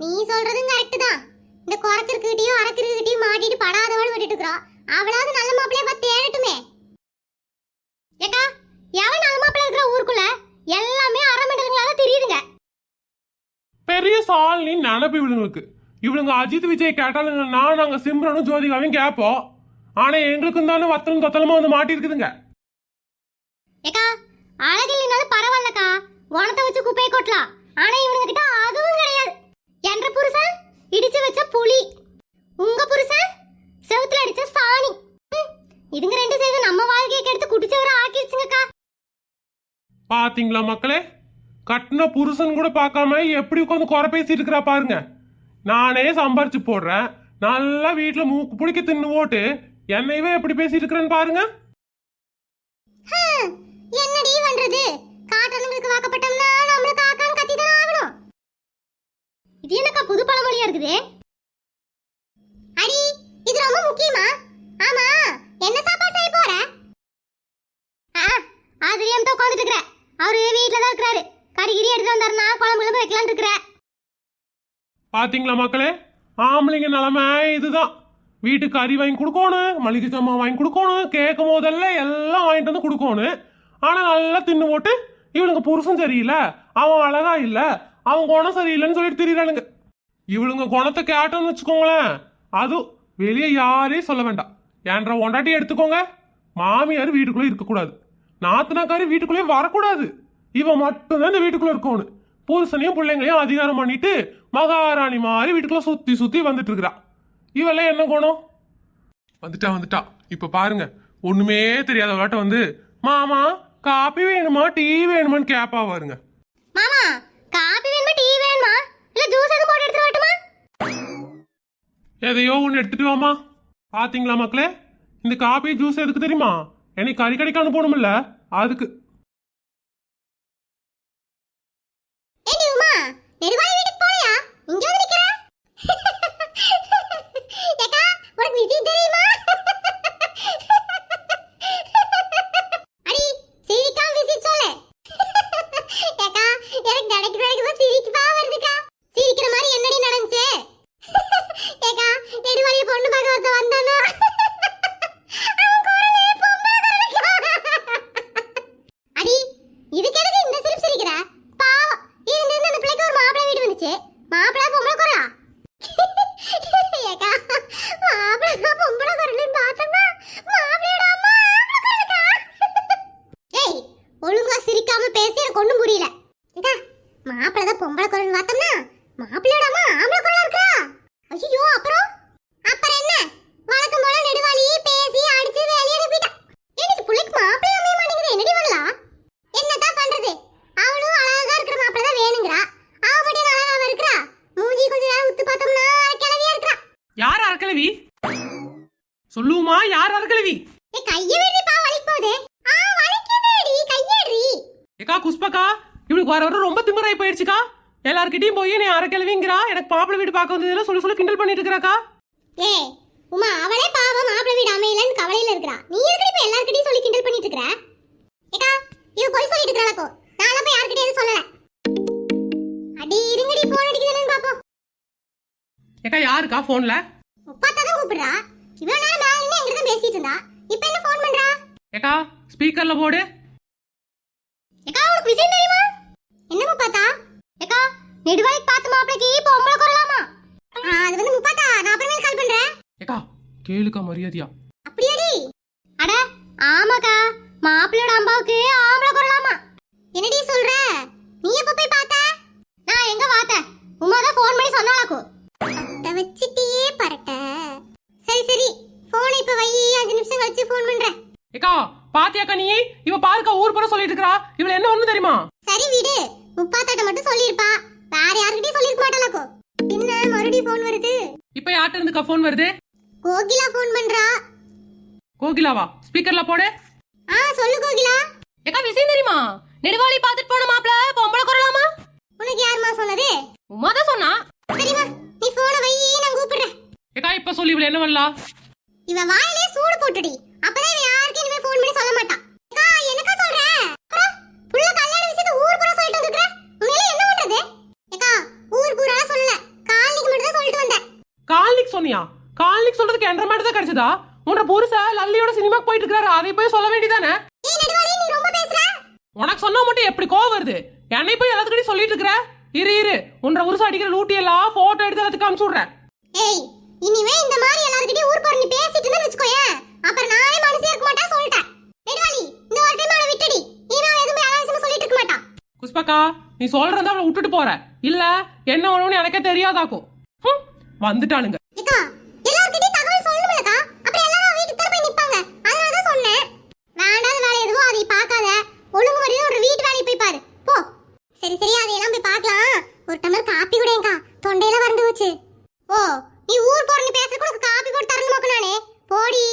நீ சொல்றதும் கரெக்ட் தான். இந்த குறைச்சிருக்கிட்டையும் அரக்கிருக்கிட்டையும் மாட்டிட்டு படாதவள் விட்டுட்டு இருக்கிறோம் அவளாவது நல்ல மாப்பிள்ளைய பார்த்து தேடட்டுமே. ஏக்கா எவன் நல்ல மாப்பிள்ளை இருக்கிற ஊருக்குள்ள? எல்லாமே அரமண்டலங்களால தெரியுதுங்க. பெரிய சாலினி நினப்பு இவளுங்களுக்கு இவளுங்க அஜித் விஜய் கேட்டாலுங்கன்னா நாங்க சிம்ரனும் ஜோதிகாவையும் கேட்போம். ஆனா எங்களுக்கும் தானே வத்தலும் தொத்தலமா வந்து மாட்டிருக்குதுங்க ஏக்கா அழகு இல்லைனாலும் பரவாயில்லக்கா. குணத்தை வச்சு குப்பையை கொட்டலாம். ஆனா இவனுங்க கிட்ட புருஷன் இடிச்சு வச்ச புலி. உங்க புருஷன் செவுத்துல அடிச்ச சாணி. இதுங்க ரெண்டு சேர்ந்து நம்ம வாழ்க்கையை கெடுத்து குடிச்சவரை ஆக்கிடுச்சுங்கக்கா. பாத்தீங்களா மக்களே? கட்டின புருஷன் கூட பார்க்காம எப்படி உட்காந்து குறை பேசிட்டு இருக்கிறா பாருங்க. நானே சம்பாரிச்சு போடுறேன். நல்லா வீட்டுல மூக்கு பிடிக்க தின்னு ஓட்டு. என்னையவே எப்படி பேசிட்டு இருக்கிறேன்னு பாருங்க என்னடி பண்றது? காட்டணுங்களுக்கு வாக்கப்பட்டோம்னா இது என்னக்கா புது பழமொழியா இருக்குது? அடி இது ரொம்ப முக்கியமா? ஆமா என்ன சாப்பாடு செய்ய போற? ஆ அதுலயும் தான் உட்காந்துட்டு இருக்கிற அவரு வீட்ல தான் இருக்கிறாரு. கறி கிரி எடுத்து வந்தாருன்னா குழம்பு குழம்பு வைக்கலாம்னு இருக்கிற பாத்தீங்களா மக்களே? ஆம்பளைங்க நிலைமை இதுதான். வீட்டுக்கு அரி வாங்கி கொடுக்கணும் மளிகை சாமான் வாங்கி கொடுக்கணும் கேட்கும் போதெல்லாம் எல்லாம் வாங்கிட்டு வந்து கொடுக்கணும். ஆனால் நல்லா தின்னு போட்டு இவனுக்கு புருஷன் சரியில்லை அவன் அழகா இல்லை அவன் குணம் சரியில்லைன்னு சொல்லிட்டு திரியிறானுங்க. இவளுங்க குணத்தை கேட்டோம்னு வச்சுக்கோங்களேன் அதுவும் வெளியே யாரையும் சொல்ல வேண்டாம். என்ற ஒண்டாட்டி எடுத்துக்கோங்க மாமியார் வீட்டுக்குள்ளே இருக்கக்கூடாது. நாத்தனாக்காரி வீட்டுக்குள்ளேயே வரக்கூடாது. இவன் மட்டும்தான் இந்த வீட்டுக்குள்ளே இருக்கணும். புருஷனையும் பிள்ளைங்களையும் அதிகாரம் பண்ணிட்டு மகாராணி மாதிரி வீட்டுக்குள்ளே சுற்றி சுற்றி வந்துட்டு இருக்கிறா. இவெல்லாம் என்ன குணம்? வந்துட்டா வந்துட்டா. இப்போ பாருங்க ஒன்றுமே தெரியாத விளாட்ட வந்து மாமா காப்பி வேணுமா? டீ வேணுமான்னு கேப்பா பாருங்க. எதையோ ஒன்று எடுத்துட்டு வாமா பாத்தீங்களா மக்களே? இந்த காபி ஜூஸ் எதுக்கு தெரியுமா? என்னை கறி கடைக்கு அனுப்பணும்ல அதுக்கு ஏண்டி உமா நெடுவாளி வீட்டுக்கு போறியா இங்க வந்து நிக்கிற ஏக்கா உனக்கு விஷயம் தெரியுமா அடி சிரிக்காம விஷயம் சொல்லு ஏக்கா எனக்கு நடக்கிற நடக்கும்போது சிரிப்பா வருதுக்கா சிரிக்கிற மாதிரி என்னடி நடந்துச்சு ஏக்கா நெடுவாளி பொண்ணு பார்க்க ஒருத்தன் வந்தானா அவன் குரலே பொம்பளை குரலுக்கா. அடி இதுக்கு எதுக்கு இந்த சிரிப்பு சிரிக்கிற பாவம் இருந்து இருந்து அந்த பிள்ளைக்கு ஒரு மாப்பிள்ளை வீடு வந்துச்சு மாப்பிள்ளை பொம்பளை குரலா ஏக்கா மாப்பிள்ளை பொம்பளை குரலுன்னு பார்த்தோம்னா மாப்பிள்ளையோட அம்மா ஆம்பளை குரலுக்கா ஏய் ஒழுங்கா சிரிக்காம பேசி எனக்கு ஒண்ணும் புரியல ஏக்கா மாப்பிள்ளை தான் பொம்பளை குரல் பார்த்தோம்னா மாப்பிள்ளையோட அம்மா ஆம்பளை குரலா இருக்கா ஐயோ அப்புறம் அப்புறம் என்ன வழக்கம் போல நெடுவாளி பேசி அடிச்சு வேலையை அனுப்பிட்டா எனக்கு பிள்ளைக்கு மாப்பிள்ளை அமைய மாட்டேங்குது என்னடி பண்ணலாம் என்னதான் பண்றது அவளும் அழகா இருக்கிற மாப்பிள்ளை தான் வேணுங்கிறா அவ மட்டும் அழகாம இருக்கிறா மூஞ்சி கொஞ்ச நேரம் உத்து பார்த்தோம்னா கிளவியா இருக்கிறா யார் அறக்கிழவி? சொல்லுமா யார் அறக்கிழவி? ஏ கைய விடுப்பா வலிக்கு போகுது ஆ வலிக்குதுடி ஏக்கா இவளுக்கு வர வர ரொம்ப திமிராய் போயிடுச்சுக்கா. எல்லார்கிட்டயும் போய் நீ அறக்கிழவிங்கிறா. எனக்கு மாப்பிள்ளை வீடு பார்க்க வந்ததுல சொல்லி சொல்லி கிண்டல் பண்ணிட்டு இருக்கிறாக்கா. ஏ உமா அவளே பாவம் மாப்பிள்ளை வீடு அமையலன்னு கவலையில இருக்கிறா. நீ எதுக்கு இப்ப எல்லார்கிட்டயும் சொல்லி கிண்டல் பண்ணிட்டு இருக்கற? ஏக்கா இவ போய் சொல்லிட்டு நான் போய் யார்கிட்டயும் சொல்லல. அடி இருங்கடி போன் அடிக்குதுன்னு ஏக்கா யாருக்கா போன்ல முப்பாத்தா தான் கூப்பிடுறா. இவ்வளவு நேரம் மேல நின்னு எங்கிட்ட பேசிட்டு இருந்தா. இப்போ என்ன ஃபோன் பண்றா? ஏக்கா ஸ்பீக்கர்ல போடு. ஏக்கா உனக்கு விஷயம் தெரியுமா? என்ன முப்பாத்தா? ஏக்கா நெடுவாய்க்கு பார்த்த மாப்பிளைக்கு பொம்பளை குரலாமா? அது வந்து முப்பாத்தா நான் அப்புறமே கால் பண்றேன். ஏக்கா கேளுக்கா மரியாதையா. அப்படியாடி. அட ஆமாக்கா மாப்பிள்ளையோட அம்பாவுக்கு இவ பாருக்கா ஊர் பூரா சொல்லிட்டு இருக்கா இவள என்ன ஒண்ணு தெரியுமா? சரி வீடு. முப்பாத்தாட்ட மட்டும் சொல்லியிருப்பா. வேற யாருக்கிட்டையும் சொல்லியிருக்க மாட்டாளாக்கோ பின்ன மறுபடியும் ஃபோன் வருது. இப்ப யார்ட்ட இருந்துக்கா ஃபோன் வருது? கோகிலா ஃபோன் பண்றா. கோகிலாவா? ஸ்பீக்கர்ல போடு. ஆ சொல்லு கோகிலா. ஏக்கா விஷயம் தெரியுமா? நெடுவாளி பாத்துட்டு போன மாப்ள பொம்பளை குரலாமா? உனக்கு யாரும்மா சொன்னது? உமா தான் சொன்னா. சரிம்மா நீ போனை வை நான் கூப்பிடுறேன். ஏக்கா இப்ப சொல்லி இவள என்ன வரலா இவ வாயிலே சூடு போட்டுடி அப்பதான் இவ யாருக்கும் இனிமே ஃபோன் பண்ணி சொல்ல மாட்டான் அக்கா என்னக்கா சொல்ற அப்புறம் புள்ள கல்யாண விஷயத்தை ஊர் பூரா சொல்லிட்டு வந்துக்கற உண்மையில என்ன பண்றது அக்கா ஊர் பூரா சொல்லல காலிக்கு மட்டும் தான் சொல்லிட்டு வந்தேன் கால்னிக் கால்னிக் சொல்றதுக்கு என்ற மாதிரி தான் கிடைச்சதா? உன்ற புருஷ லல்லியோட சினிமாக்கு போயிட்டு இருக்காரு அதை போய் சொல்ல வேண்டியதானே? உனக்கு சொன்னா மட்டும் எப்படி கோவம் வருது? என்னை போய் எல்லாத்துக்கிட்டையும் சொல்லிட்டு இருக்கிற? இரு இரு. உன்ற உருசு அடிக்கிற லூட்டி எல்லாம் போட்டோ எடுத்து எல்லாத்துக்கு அனுப்பிச்சு விடுறேன். ஏய் இனிமே இந்த மாதிரி எல்லார்கிட்டயும் ஊர் போற நீ பேசிட்டு இருந்தா வெச்சுக்கோயேன். அப்புறம் நானே மனசே இருக்க மாட்டேன் சொல்லிட்டேன். நெடுவாளி இந்த ஒரு டைம் அவளை விட்டுடி. இனிமே அவ எதுவுமே அனாவசியமா சொல்லிட்டு இருக்க நீ சொல்றதா அவளை விட்டுட்டு போற. இல்ல என்ன ஒண்ணுன்னு எனக்கே தெரியாதாக்கும். வந்துட்டானுங்க போய் பார்க்கலாம். ஒரு டம்ளர் காப்பி குடிங்கக்கா தொண்டையில வறண்டு போச்சு. ஓ நீ ஊர் போறன்னு பேசுறதுக்கு உனக்கு காப்பி போட்டு தரணும் நானே? போடி.